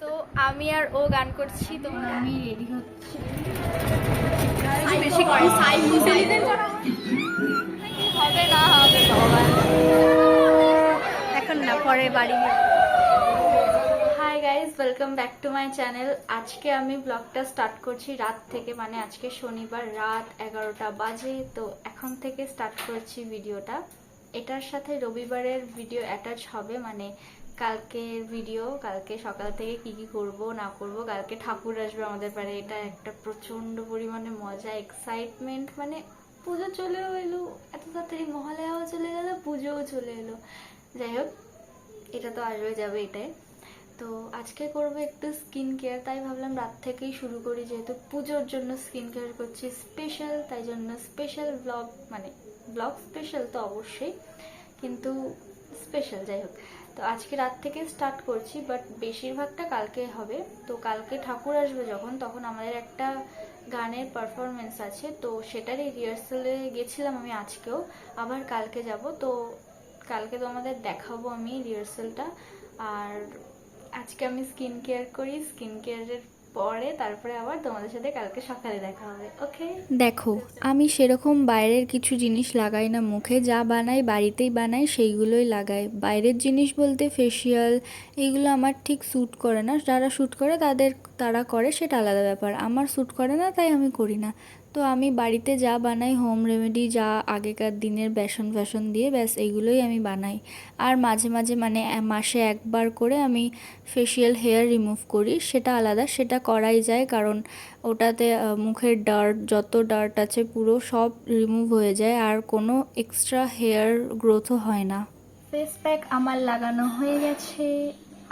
তো আমি আর ও গান করছি তোমরা আমি রেডি হচ্ছি। হবে। না হবে এখন না পরে বাড়ি hi guys welcome back to my channel আজকে আমি ব্লগটা স্টার্ট করছি রাত থেকে মানে আজকে শনিবার রাত এগারোটা বাজে তো এখন থেকে স্টার্ট করছি ভিডিওটা এটার সাথে রবিবারের ভিডিও অ্যাটাচ হবে মানে কালকের ভিডিও কালকে সকাল থেকে কি কি করব, না করব, কালকে ঠাকুর আসবে আমাদের বাড়ি। এটা একটা প্রচণ্ড পরিমাণে মজা এক্সাইটমেন্ট মানে পুজো চলেও এলো, এত তাড়াতাড়ি মহালয়াও চলে গেল, পুজোও চলে এলো। যাই হোক, এটা তো আসবে, যাবে এটাই। তো আজকে করব একটু স্কিন কেয়ার তাই ভাবলাম রাত থেকেই শুরু করি, যেহেতু পুজোর জন্য স্কিন কেয়ার করছি স্পেশাল তাই জন্য স্পেশাল ব্লগ মানে ব্লগ স্পেশাল তো অবশ্যই, কিন্তু স্পেশাল যাই হোক। তো আজকে রাত থেকে স্টার্ট করছি বাট বেশিরভাগটা কালকে হবে। তো কালকে ঠাকুর আসবে যখন, তখন আমাদের একটা গানের পারফরমেন্স আছে। তো সেটারই রিহার্সালে গেছিলাম আমি আজকেও, আবার কালকে যাব। তো কালকে তো আমাদের দেখাবো আমি রিহার্সালটা আর আজকে আমি স্কিন কেয়ার করি স্কিন কেয়ারের পরে তারপরে আবার তোমাদের সাথে কালকে সকালে দেখা হবে, ওকে? দেখো, আমি সেরকম বাইরের কিছু জিনিস লাগাই না মুখে, যা বানাই বাড়িতেই বানাই সেইগুলোই লাগাই। বাইরের জিনিস বলতে ফেসিয়াল এগুলো আমার ঠিক স্যুট করে না। যারা শ্যুট করে তাদের, তারা করে, সেটা আলাদা ব্যাপার। আমার স্যুট করে না, তাই আমি করি না। তো আমি বাড়িতে যা বানাই হোম রেমেডি যা আগেকার দিনের বেসন ফ্যাশন দিয়ে, ব্যাস এইগুলোই আমি বানাই। আর মাঝে মাঝে মানে মাসে একবার করে আমি ফেসিয়াল হেয়ার রিমুভ করি, সেটা আলাদা, সেটা করাই যায় কারণ ওটাতে মুখের ডার্ট যত ডার্ট আছে পুরো সব রিমুভ হয়ে যায়, আর কোনো এক্সট্রা হেয়ার গ্রোথও হয় না। ফেস প্যাক আমার লাগানো হয়ে গেছে।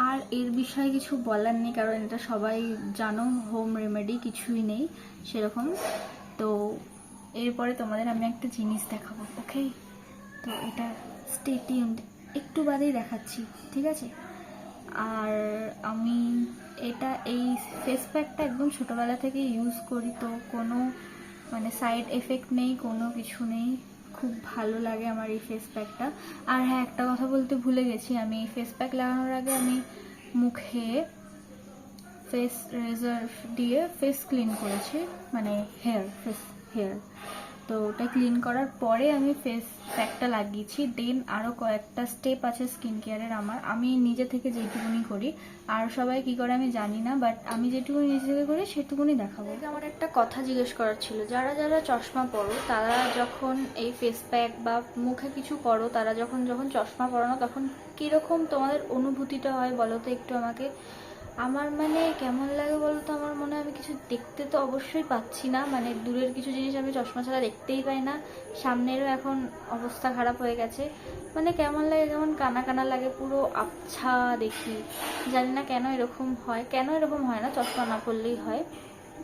আর এর বিষয়ে কিছু বলার নেই, কারণ এটা সবাই জানো হোম রেমেডি কিছুই নেই, সেরকম। তো এরপরে তোমাদের আমি একটা জিনিস দেখাবো ওকে তো এটা স্টেটিউন্ড একটু বাদেই দেখাচ্ছি, ঠিক আছে? আর আমি এটা এই ফেস প্যাকটা একদম ছোটোবেলা থেকে ইউজ করি, তো কোনো মানে সাইড এফেক্ট নেই, কোনো কিছু নেই। খুব ভালো লাগে আমার এই ফেস প্যাকটা আর হ্যাঁ একটা কথা বলতে ভুলে গেছি, আমি এই ফেস প্যাক লাগানোর আগে আমি মুখে ফেস রেজার দিয়ে ফেস ক্লিন করেছি মানে হেয়ার ফেস হেয়ার তো ওটা ক্লিন করার পরে আমি ফেস প্যাকটা লাগিয়েছি দেন আরও কয়েকটা স্টেপ আছে স্কিন কেয়ারের আমার। আমি নিজে থেকে যেটুকুনি করি, আর সবাই কি করে আমি জানি না বাট আমি যেটুকুনি নিজে থেকে করি, সেটুকুনি দেখাবো। আমার একটা কথা জিজ্ঞেস করার ছিল, যারা যারা চশমা পরো, তারা যখন এই ফেস প্যাক বা মুখে কিছু করো, তারা যখন যখন চশমা পরো না তখন কীরকম তোমাদের অনুভূতিটা হয় বলো তো একটু আমাকে? আমার মানে কেমন লাগে বলতো? আমার মনে হয় আমি কিছু দেখতে তো অবশ্যই পাচ্ছি না। মানে দূরের কিছু জিনিস আমি চশমা ছাড়া দেখতেই পাই না। সামনেরও এখন অবস্থা খারাপ হয়ে গেছে। মানে কেমন লাগে? যেমন কানা কানা লাগে, পুরো আবছা দেখি। জানি না কেন এরকম হয়। কেন এরকম হয় না? চশমা না পরলেই হয়।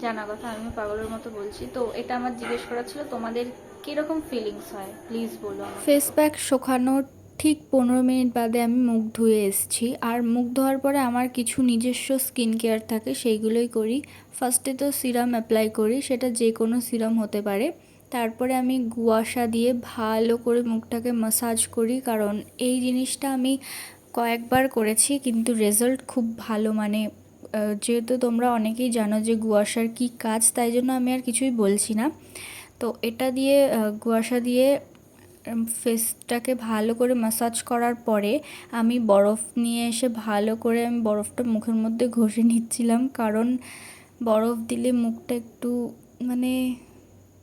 জানা কথা আমি পাগলের মতো বলছি। তো এটা আমার জিজ্ঞেস করা ছিল, তোমাদের কীরকম ফিলিংস হয়? প্লিজ বলো ফেস প্যাক শোকানোর ঠিক পনেরো মিনিট বাদে আমি মুখ ধুয়ে এসেছি। আর মুখ ধোয়ার পরে আমার কিছু নিজস্ব স্কিন কেয়ার থাকে, সেইগুলোই করি। ফার্স্টে তো সিরাম অ্যাপ্লাই করি, সেটা যে কোনো সিরাম হতে পারে। তারপরে আমি গুয়াশা দিয়ে ভালো করে মুখটাকে মাসাজ করি, কারণ এই জিনিসটা আমি কয়েকবার করেছি, কিন্তু রেজাল্ট খুব ভালো। মানে যেহেতু তোমরা অনেকেই জানো যে গুয়াশার কী কাজ, তাই জন্য আমি আর কিছুই বলছি না। তো এটা দিয়ে গুয়াশা দিয়ে ফেসটাকে ভালো করে মাসাজ করার পরে আমি বরফ নিয়ে এসে ভালো করে আমি বরফটা মুখের মধ্যে ঘষে নিচ্ছিলাম। কারণ বরফ দিলে মুখটা একটু মানে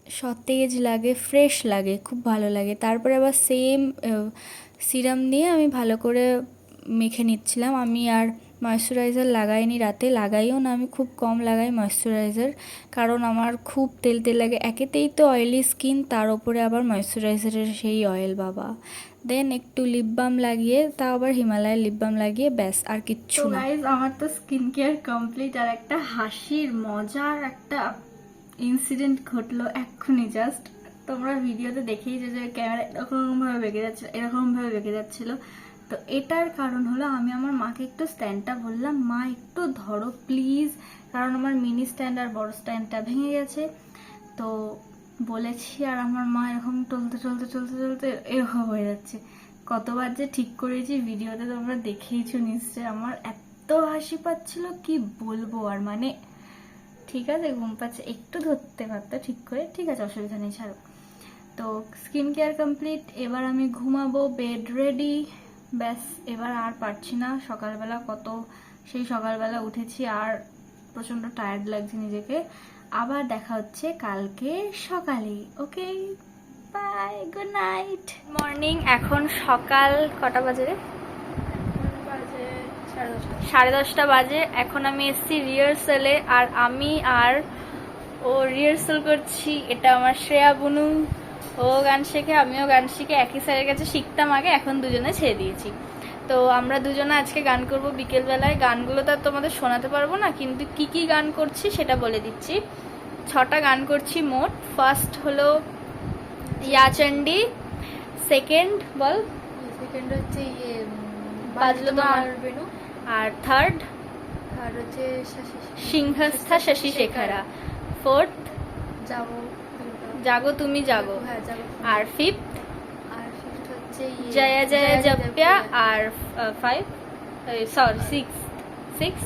সতেজ লাগে ফ্রেশ লাগে, খুব ভালো লাগে। তারপরে আবার সেম সিরাম দিয়ে আমি ভালো করে মেখে নিচ্ছিলাম। আমি আর ময়শ্চারাইজার লাগাইনি রাতে লাগাইও না আমি খুব কম লাগাই ময়শ্চারাইজার। কারণ আমার খুব তেল তেল লাগে একেতেই তো অয়েলি স্কিন তার ওপরে আবার ময়শ্চারাইজারের সেই অয়েল বাবা। দেন একটু লিপ বাম লাগিয়ে তা আবার হিমালয়ের লিপ বাম লাগিয়ে ব্যাস আর কিচ্ছু না। আমার তো স্কিন কেয়ার কমপ্লিট আর একটা হাসির মজার একটা ইনসিডেন্ট ঘটলো এক্ষুনি জাস্ট তোমরা ভিডিওতে দেখেই যে যে ক্যামেরা এরকমভাবে বেঁকে যাচ্ছিল এরকমভাবে বেঁকে যাচ্ছিল। তো এটার কারণ হলো আমি আমার মাকে একটু স্ট্যান্ডটা বললাম, মা, একটু ধরো প্লিজ কারণ আমার মিনি স্ট্যান্ড আর বড় স্ট্যান্ডটা ভেঙে গেছে। তো বলেছি, আর আমার মা এরকম চলতে চলতে চলতে চলতে এরকম হয়ে যাচ্ছে। কতবার যে ঠিক করেছি ভিডিওতে তোমরা দেখেইছো নিশ্চয় আমার এত এত হাসি পাচ্ছিল, কি বলব আর মানে ঠিক আছে, ঘুম পাচ্ছে, একটু ধরতে পারতো ঠিক করে, ঠিক আছে, অসুবিধা নেই, ছাড়ো। তো স্কিন কেয়ার কমপ্লিট এবার আমি ঘুমাবো বেড রেডি ব্যাস, এবার আর পারছি না। সকালবেলা কত, সেই সকালবেলা উঠেছি আর প্রচণ্ড টায়ার্ড লাগছে নিজেকে। আবার দেখা হচ্ছে কালকে সকালে, okay? Bye good night morning এখন সকাল কটা বাজে সাড়ে দশটা বাজে। এখন আমি এসেছি রিহার্সালে আর আমি আর ও রিহার্সাল করছি, এটা আমার শ্রেয়া বুনু। ও গান শেখে আমিও গান শিখে একই স্যারের কাছে শিখতাম আগে এখন দুজনে ছেড়ে দিয়েছি। তো আমরা দুজনে আজকে গান করব বিকেলবেলায়। গানগুলো তো তোমাদের শোনাতে পারব না কিন্তু কি কি গান করছি সেটা বলে দিচ্ছি। ছটা গান করছি মোট। ফার্স্ট হলো ইয়াচন্ডি সেকেন্ড বল? সেকেন্ড হচ্ছে ইয়ে বাজলো তোমার বেনু। আর থার্ড আর হচ্ছে সিংহস্থা শশী শেখারা। ফোর্থ যাব। জাগো তুমি জাগো। হ্যাঁ যাব আর ফিফথ আর ফিফথ হচ্ছে ইয়ে। জয়া জয়া জপ্যা আর ফাইভ সরি সিক্স সিক্স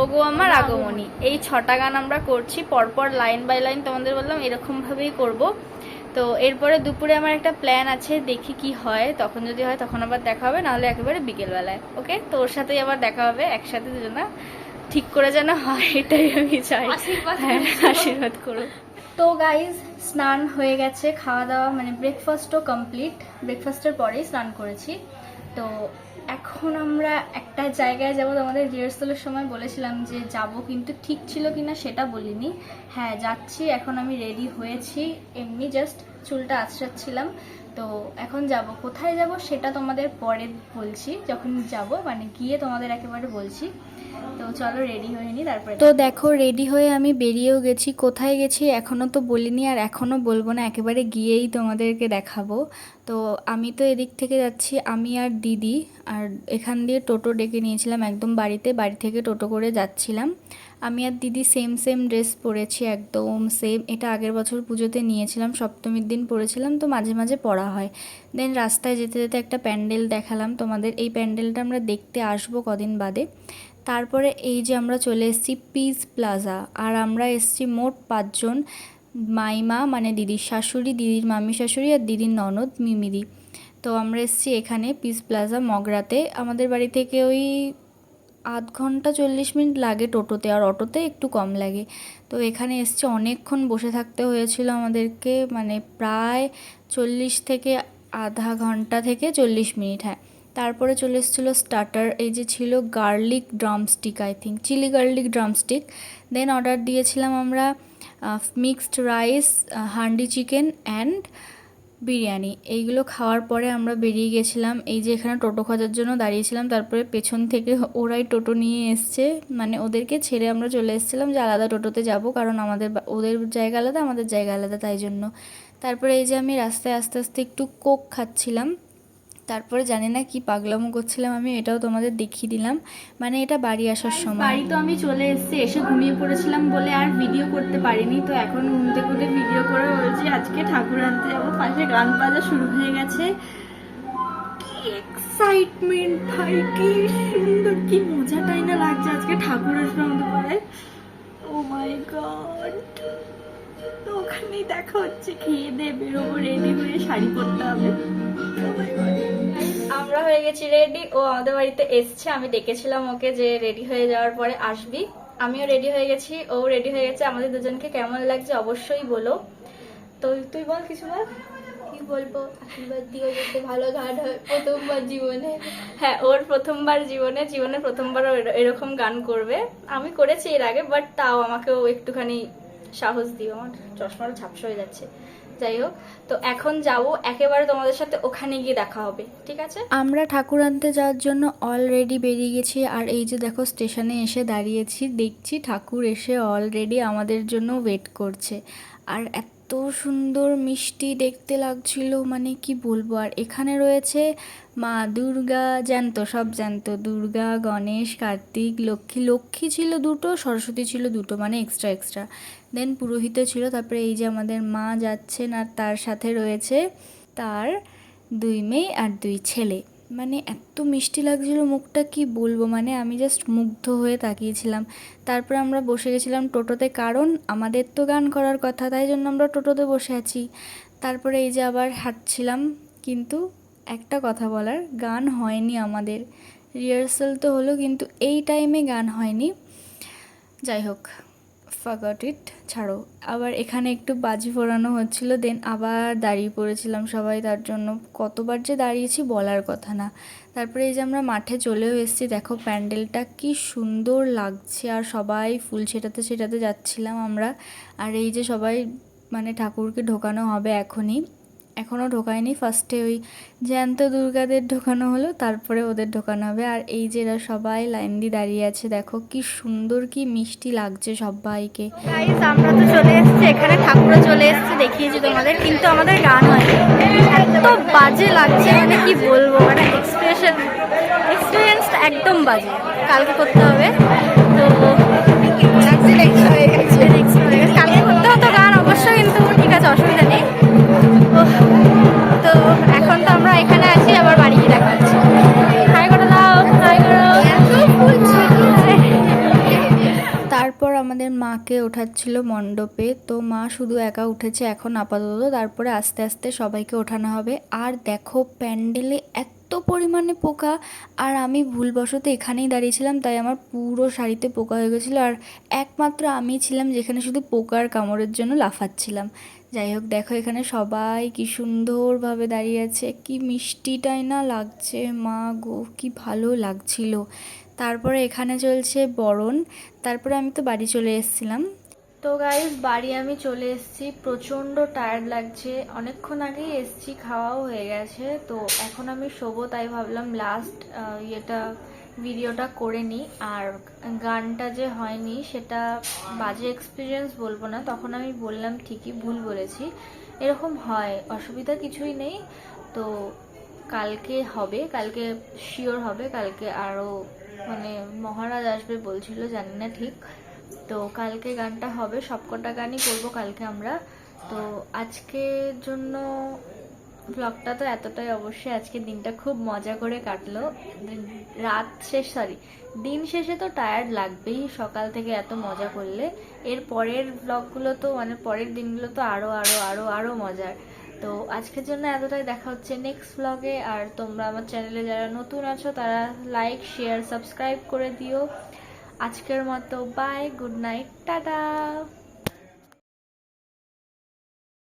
ওগো আমার আগমনী। এই ছটা গান আমরা করছি পরপর লাইন বাই লাইন তোমাদের বললাম এরকম ভাবেই করব। তো এরপরে দুপুরে আমার একটা প্ল্যান আছে দেখি কি হয়। তখন যদি হয় তখন আবার দেখা হবে নাহলে একেবারে বিকেলবেলায় ওকে? তো ওর সাথেই আবার দেখা হবে একসাথে দুজনা। ঠিক করে যেন হয় এটাই আমি চাই। আশীর্বাদ হ্যাঁ আশীর্বাদ করো তো গাইজ স্নান হয়ে গেছে খাওয়া দাওয়া মানে ব্রেকফাস্টও কমপ্লিট ব্রেকফাস্টের পরেই স্নান করেছি। তো এখন আমরা একটা জায়গায় যাব। তোমাদের রিহার্সালের সময় বলেছিলাম যে যাব, কিন্তু ঠিক ছিল কিনা সেটা বলিনি। হ্যাঁ যাচ্ছি, এখন আমি রেডি হয়েছি। এমনি জাস্ট চুলটা আঁচড়াচ্ছিলাম তো এখন যাব। কোথায় যাব সেটা তোমাদের পরে বলছি। যখন যাব মানে গিয়ে তোমাদের একেবারে বলছি। তো চলো রেডি হয়ে নি, তারপরে তো দেখো রেডি হয়ে আমি বেরিয়েও গেছি। কোথায় গেছি এখনও তো বলিনি আর এখনও বলব না। একেবারে গিয়েই তোমাদেরকে দেখাবো। তো আমি তো এদিক থেকে যাচ্ছি, আমি আর দিদি। আর এখান দিয়ে টোটো ডেকে নিয়েছিলাম একদম বাড়িতে। বাড়ি থেকে টোটো করে যাচ্ছিলাম। আমি আর দিদি সেম সেম ড্রেস পরেছি, একদম সেম এটা আগের বছর পুজোতে নিয়েছিলাম, সপ্তমীর দিন পরেছিলাম, তো মাঝে মাঝে পরা হয়। দেন রাস্তায় যেতে যেতে একটা প্যান্ডেল দেখালাম তোমাদের। এই প্যান্ডেলটা আমরা দেখতে আসব কদিন বাদে। তারপরে এই যে আমরা চলে এসেছি পিস প্লাজা আর আমরা এসেছি মোট পাঁচজন, মাইমা মানে দিদির শাশুড়ি, দিদির মামি শাশুড়ি আর দিদির ননদ মিমিদি। তো আমরা এসেছি এখানে পিস প্লাজা মগরাতে। আমাদের বাড়ি থেকে ওই আধ ঘণ্টা চল্লিশ মিনিট লাগে টোটোতে আর অটোতে একটু কম লাগে। তো এখানে এসছে অনেকক্ষণ বসে থাকতে হয়েছিল আমাদেরকে মানে প্রায় চল্লিশ থেকে আধা ঘণ্টা থেকে চল্লিশ মিনিট হ্যাঁ। তারপরে চলে এসেছিল স্টার্টার এই যে ছিল garlic drumstick I think chilli garlic drumstick then order দিয়েছিলাম আমরা mixed rice handi chicken and biryani, এইগুলো খাওয়ার পরে আমরা বেরিয়ে গেছিলাম। এই যে এখানে টোটো খোঁজার জন্য দাঁড়িয়েছিলাম, তারপরে পেছন থেকে ওরাই টোটো নিয়ে এসছে। মানে ওদেরকে ছেড়ে আমরা চলে এসেছিলাম যে আলাদা টোটোতে যাব, কারণ আমাদের ওদের জায়গা আলাদা, আমাদের জায়গা আলাদা, তাই জন্য। তারপরে এই যে আমি রাস্তায় আস্তে আস্তে একটু কোক খাচ্ছিলাম। তারপরে জানি না কি পাগলামো করছিলাম আমি এটাও তোমাদের দেখিয়ে দিলাম। মানে এটা বাড়ি আসার সময়। বাড়ি তো আমি চলে এসেছি এসে ঘুমিয়ে পড়েছিলাম বলে আর ভিডিও করতে পারিনি তো এখন ঘুম থেকে উঠে ভিডিও করে বলছি আজকে ঠাকুর আনতে যাব পাশে গান বাজা শুরু হয়ে গেছে। কি এক্সাইটমেন্ট ভাই কি সুন্দর কি মজাটাই না লাগছে আজকে ঠাকুর আসবে আমাদের পাড়ায় ও মাই গড তো ওখানেই দেখা হচ্ছে খেয়ে দিয়ে বেরোবো রেডি হয়ে শাড়ি পরতে হবে. আমরা হয়ে গেছি রেডি ও আমাদের বাড়িতে এসছে। আমি ডেকেছিলাম ওকে যে রেডি হয়ে যাওয়ার পরে আসবি। আমিও রেডি হয়ে গেছি। ও রেডি হয়ে গেছে। আমাদের দুজনকে কেমন লাগছে অবশ্যই বলো। তো তুই বল কিছু বল। কি বলব? আশীর্বাদ দিও যাতে ভালো গান হয় প্রথমবার জীবনে। হ্যাঁ ওর প্রথমবার জীবনে জীবনে প্রথমবার এরকম গান করবে। আমি করেছি এর আগে বাট তাও আমাকেও একটুখানি সাহস দিও। আমার চশমাটা ঝাপসা হয়ে যাচ্ছে। যাই হোক তো এখন যাব, একেবারে তোমাদের সাথে ওখানে গিয়ে দেখা হবে, ঠিক আছে? আমরা ঠাকুর আনতে যাওয়ার জন্য অলরেডি বেরিয়ে গেছি, আর এই যে দেখো স্টেশনে এসে দাঁড়িয়েছি, দেখছি ঠাকুর এসে অলরেডি আমাদের জন্য ওয়েট করছে, আর এত সুন্দর মিষ্টি দেখতে লাগছিল মানে কি বলব? আর এখানে রয়েছে মা দুর্গা জ্যান্ত, সব জ্যান্ত। দুর্গা, গণেশ, কার্তিক, লক্ষ্মী। লক্ষ্মী ছিল দুটো, সরস্বতী ছিল দুটো মানে এক্সট্রা এক্সট্রা দেন পুরোহিত ছিল, তারপরে এই যে আমাদের মা যাচ্ছেন আর তার সাথে রয়েছে তার দুই মেয়ে আর দুই ছেলে। মানে এত মিষ্টি লাগছিল মুখটা, কি বলব? মানে আমি জাস্ট মুগ্ধ হয়ে তাকিয়েছিলাম। তারপর আমরা বসে গেছিলাম টোটোতে, কারণ আমাদের তো গান করার কথা, তাই জন্য আমরা টোটোতে বসে আছি। তারপরে এই যে আবার হাঁটছিলাম, কিন্তু একটা কথা বলার, গান হয়নি আমাদের। রিহার্সাল তো হলো, কিন্তু এই টাইমে গান হয়নি। যাই হোক। ফাগট ইট ছাড়ো। আবার এখানে একটু বাজি ফোরানো হচ্ছিল দেন আবার দাঁড়িয়ে পড়েছিলাম সবাই, তার জন্য কতবার যে দাঁড়িয়েছি বলার কথা না। তারপরে এই যে আমরা মাঠে চলেও এসেছি, দেখো প্যান্ডেলটা কি সুন্দর লাগছে, আর সবাই ফুল ছেটাতে ছেটাতে যাচ্ছিলাম আমরা। আর এই যে সবাই মানে ঠাকুরকে ঢোকানো হবে এখনই। এখনও ঢোকায়নি। ফার্স্টে ওই জ্যান্ত দুর্গাদের ঢোকানো হলো তারপরে ওদের ঢোকানো হবে। আর এই যে এরা সবাই লাইন দিয়ে দাঁড়িয়ে আছে দেখো কি সুন্দর কি মিষ্টি লাগছে সবাইকে। আমরা তো চলে এসেছি এখানে ঠাকুরও চলে এসেছে দেখিয়েছি তোমাদের কিন্তু আমাদের গান হয় এত বাজে লাগছে মানে কি বলব মানে এক্সপ্রেশন এক্সপিরিয়েন্স একদম বাজে। কালকে করতে হবে তো। কালকে করতে হতো গান অবশ্য কিন্তু ঠিক আছে অসুবিধা আমাদের মাকে ওঠাচ্ছিল মণ্ডপে। তো মা শুধু একা উঠেছে, এখন আপাতত। তারপরে আস্তে আস্তে সবাইকে ওঠানো হবে। আর দেখো, প্যান্ডেলে এত পরিমাণে পোকা, আর আমি ভুলবশত এখানেই দাঁড়িয়েছিলাম, তাই আমার পুরো শাড়িতে পোকা হয়ে গেছিল। আর একমাত্র আমি ছিলাম যেখানে শুধু পোকার কামড়ের জন্য লাফাচ্ছিলাম। যাই হোক, দেখো এখানে সবাই কি সুন্দরভাবে দাঁড়িয়ে আছে। কি মিষ্টিটাই না লাগছে, মা গো, কি ভালো লাগছিল। তারপরে এখানে চলছে বরণ, তারপরে আমি তো বাড়ি চলে এসেছিলাম। তো গাইস বাড়ি আমি চলে এসেছি, প্রচণ্ড টায়ার্ড লাগছে। অনেকক্ষণ আগেই এসেছি, খাওয়াও হয়ে গেছে। তো এখন আমি শোবো, তাই ভাবলাম লাস্ট ইয়েটা ভিডিওটা করে নিই। আর গানটা যে হয়নি, সেটা বাজে এক্সপিরিয়েন্স বলব না। তখন আমি বললাম, ঠিকই, ভুল বলেছি। এরকম হয়, অসুবিধা কিছুই নেই। তো কালকে হবে, কালকে শিওর হবে, কালকে আরও মানে মহারাজ আসবে বলছিল, জানি না ঠিক। তো কালকে গানটা হবে, সবকটা গানই করব কালকে আমরা। তো আজকের জন্য ব্লগটা তো এতটাই অবশ্যই আজকে দিনটা খুব মজা করে কাটলো। রাত শেষ সরি দিন শেষে তো টায়ার্ড লাগবেই, সকাল থেকে এত মজা করলে। এর পরের ব্লগগুলো তো মানে পরের দিনগুলো তো আরও আরও আরও আরও মজার। তো আজকের জন্য এতটাই। দেখা হচ্ছে নেক্সট ব্লগে আর তোমরা আমার চ্যানেলে যারা নতুন আছো, তারা লাইক শেয়ার সাবস্ক্রাইব করে দিও। আজকের মতো বাই গুড নাইট টাটা।